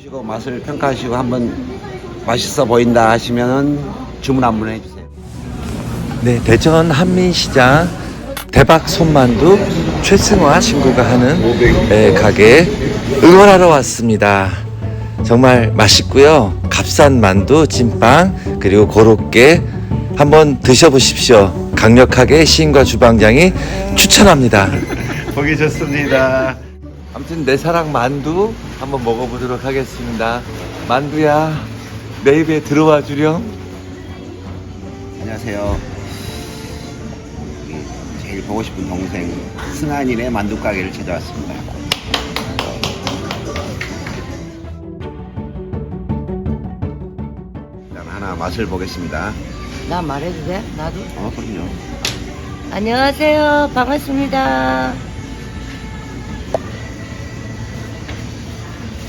보시고 맛을 평가하시고 한번 맛있어 보인다 하시면은 주문 한번 해주세요. 네, 대전 한민시장 대박 손만두 최승화 친구가 하는 예, 가게 응원하러 왔습니다. 정말 맛있고요. 값싼 만두, 찐빵 그리고 고로케 한번 드셔보십시오. 강력하게 시인과 주방장이 추천합니다. 보기 좋습니다. 아무튼 내 사랑 만두 한번 먹어보도록 하겠습니다. 만두야 내 입에 들어와 주렴. 안녕하세요. 제일 보고 싶은 동생 승한이네 만두 가게를 찾아왔습니다. 일단 하나 맛을 보겠습니다. 나 말해도 돼? 나도? 어, 그럼요. 안녕하세요. 반갑습니다.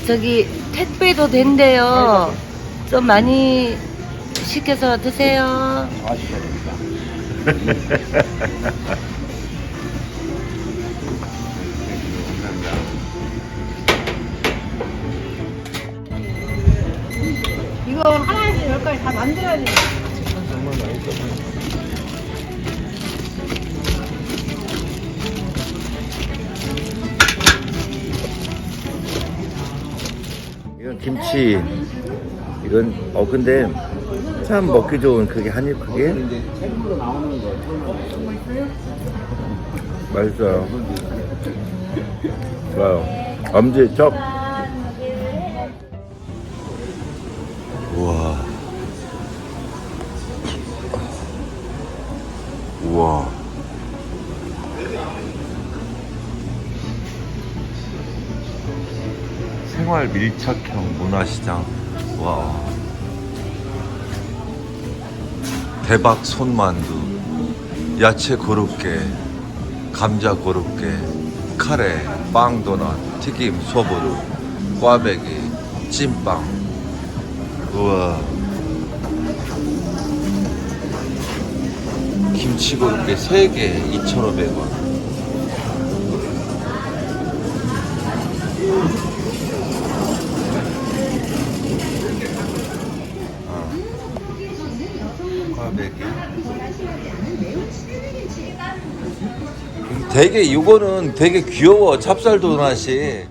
저기 택배도 된대요. 좀 많이 시켜서 드세요. 감사합니다. 이거 하나에서 열까지 다 만들어야 돼. 이건 김치. 이건 어 근데 참 먹기 좋은 그게 한입 크게 맛있어요. 좋아요. 엄지 척. 생활 밀착형 문화시장. 와. 대박 손만두, 야채 고로케, 감자 고로케, 카레, 빵 도넛, 튀김 소보루, 꽈배기, 찐빵. 우와. 김치 고로케 3개 2,500원. 되게 이거는 되게 귀여워 찹쌀 도넛이.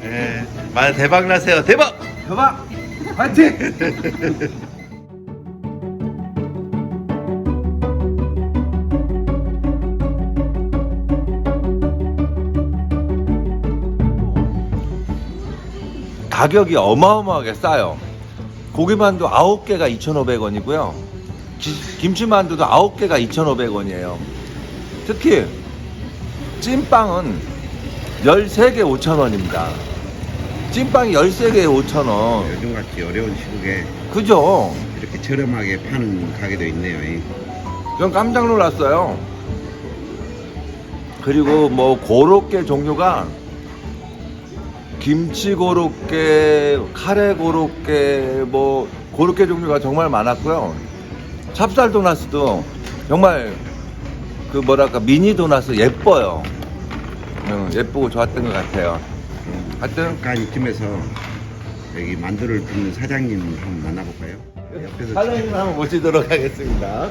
네, 많이 대박 나세요. 대박! 대박! 파이팅! 가격이 어마어마하게 싸요. 고기만두 9개가 2,500원이고요. 김치만두도 9개가 2,500원이에요. 특히 찐빵은 13개 5,000원입니다. 찐빵이 13개에 5,000원. 요즘 같이 어려운 시국에 그죠? 이렇게 저렴하게 파는 가게도 있네요. 이. 전 깜짝 놀랐어요. 그리고 뭐 고로케 종류가 김치 고로케, 카레 고로케, 뭐 고로케 종류가 정말 많았고요. 찹쌀 도나스도 정말 그 뭐랄까 미니 도나스 예뻐요. 응, 예쁘고 좋았던 것 같아요. 응, 하여튼 잠깐 이쯤에서 여기 만두를 빚는 사장님 한번 만나볼까요? 옆에서 사장님 한번 모시도록 하겠습니다.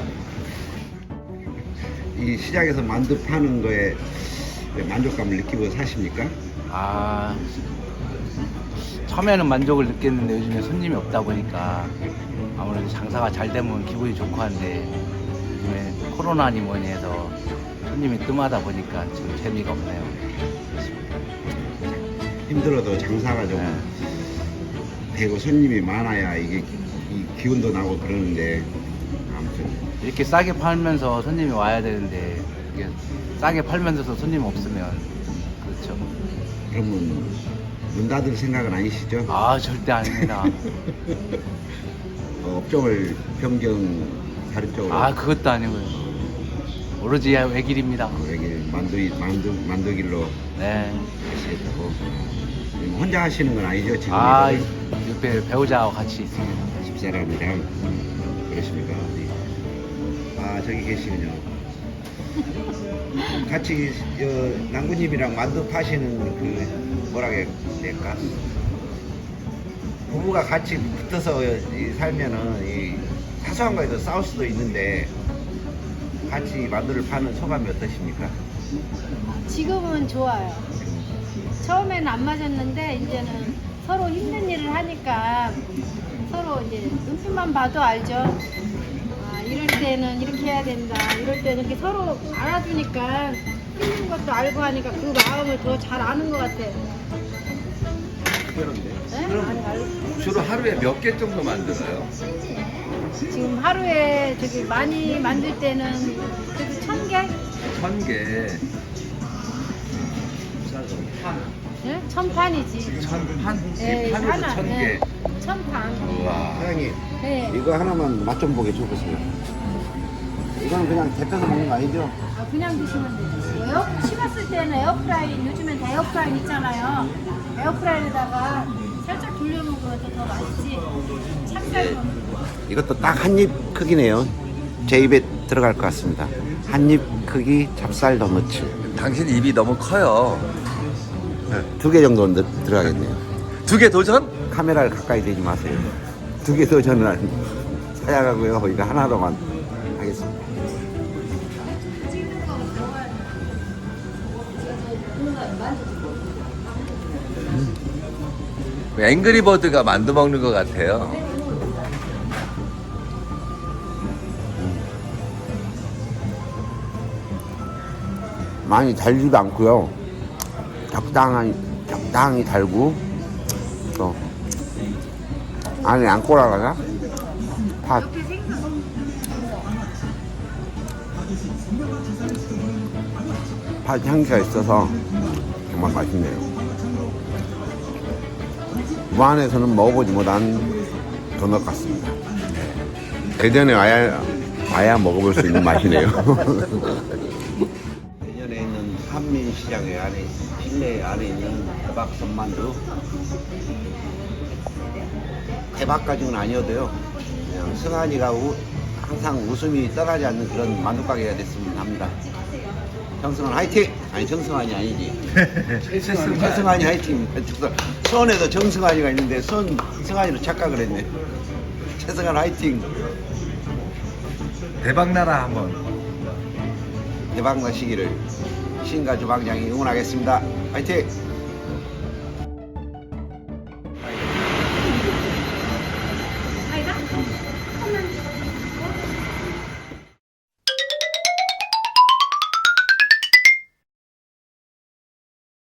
이 시장에서 만두 파는 거에 만족감을 느끼고 사십니까? 아 처음에는 만족을 느꼈는데 요즘에 손님이 없다 보니까 아무래도 장사가 잘 되면 기분이 좋고 한데 요즘에 코로나니 뭐니 해서 손님이 뜸하다 보니까 지금 재미가 없네요. 힘들어도 장사가 좀 네. 되고 손님이 많아야 이게 이 기운도 나고 그러는데 아무튼 이렇게 싸게 팔면서 손님이 와야 되는데 이게 싸게 팔면서도 손님 없으면 그렇죠. 그러면 문 닫을 생각은 아니시죠? 아 절대 아닙니다. 어, 업종을 변경 다른 쪽으로 아 그것도 아니고요. 오로지 외길입니다. 여기 만두 만두 만두길로 네. 하시겠다고 지금 혼자 하시는 건 아니죠 지금 아? 옆에 배우자와 같이 있습니다. 집사람이랑 그러십니까? 네. 아 저기 계시군요. 같이 어, 남구님이랑 만두 파시는 그 뭐라 해야 될까? 부부가 같이 붙어서 이 살면은 이 사소한 거에도 싸울 수도 있는데 같이 만두를 파는 소감이 어떠십니까? 지금은 좋아요. 처음에는 안 맞았는데 이제는 서로 힘든 일을 하니까 서로 이제 눈빛만 봐도 알죠. 아, 이럴 때는 이렇게 해야 된다. 이럴 때는 이렇게 서로 알아주니까 힘든 것도 알고 하니까 그 마음을 더 잘 아는 것 같아요. 그런데 네? 알고. 주로 하루에 몇 개 정도 만들어요? 지금 하루에 저기 많이 만들 때는 그래도 천 개? 천 개. 네? 천 판이지. 천 판? 네, 하나, 천 네. 개. 천 판. 우와. 사장님 네. 이거 하나만 맛 좀 보게 줘보세요. 이거는 그냥 데펴서 먹는 거 아니죠? 아, 그냥 드시면 돼요. 에어, 식었을 때는 에어프라이, 요즘엔 다 에어프라이 있잖아요. 에어프라이에다가 살짝 돌려먹으면 더, 더 맛있지. 찹쌀 이것도 딱 한 입 크기네요. 제 입에 들어갈 것 같습니다. 한 입 크기 찹쌀 도너츠. 당신 입이 너무 커요. 두 개 정도 는 들어가겠네요. 두 개 도전? 카메라를 가까이 대지 마세요. 두개더 저는 사양하고요. 이거 하나로만 하겠습니다. 앵그리버드가 만두 먹는 것 같아요. 많이 달지도 않고요. 적당한 적당히 달고 또 안에 안 꼬라가나 팥 팥 향기가 있어서 정말 맛있네요. 무안에서는 먹어보지 못한 도넛 같습니다. 대전에 와야 와야 먹어볼 수 있는 맛이네요. 대전에 있는 한민시장에 안에 실내 안에 있는 대박 선만두. 대박까지는 아니어도요. 그냥 승환이가 우- 항상 웃음이 떠나지 않는 그런 만두 가게가 됐으면 합니다. 정승환 화이팅! 아니 정승환이 아니지. 최승환, 최승환이 화이팅! 수원에도 정승환이가 있는데 수원 승환이로 착각을 했네. 최승환 화이팅! 대박 나라 한번. 대박 나 시기를. 신가 주방장이 응원하겠습니다 화이팅!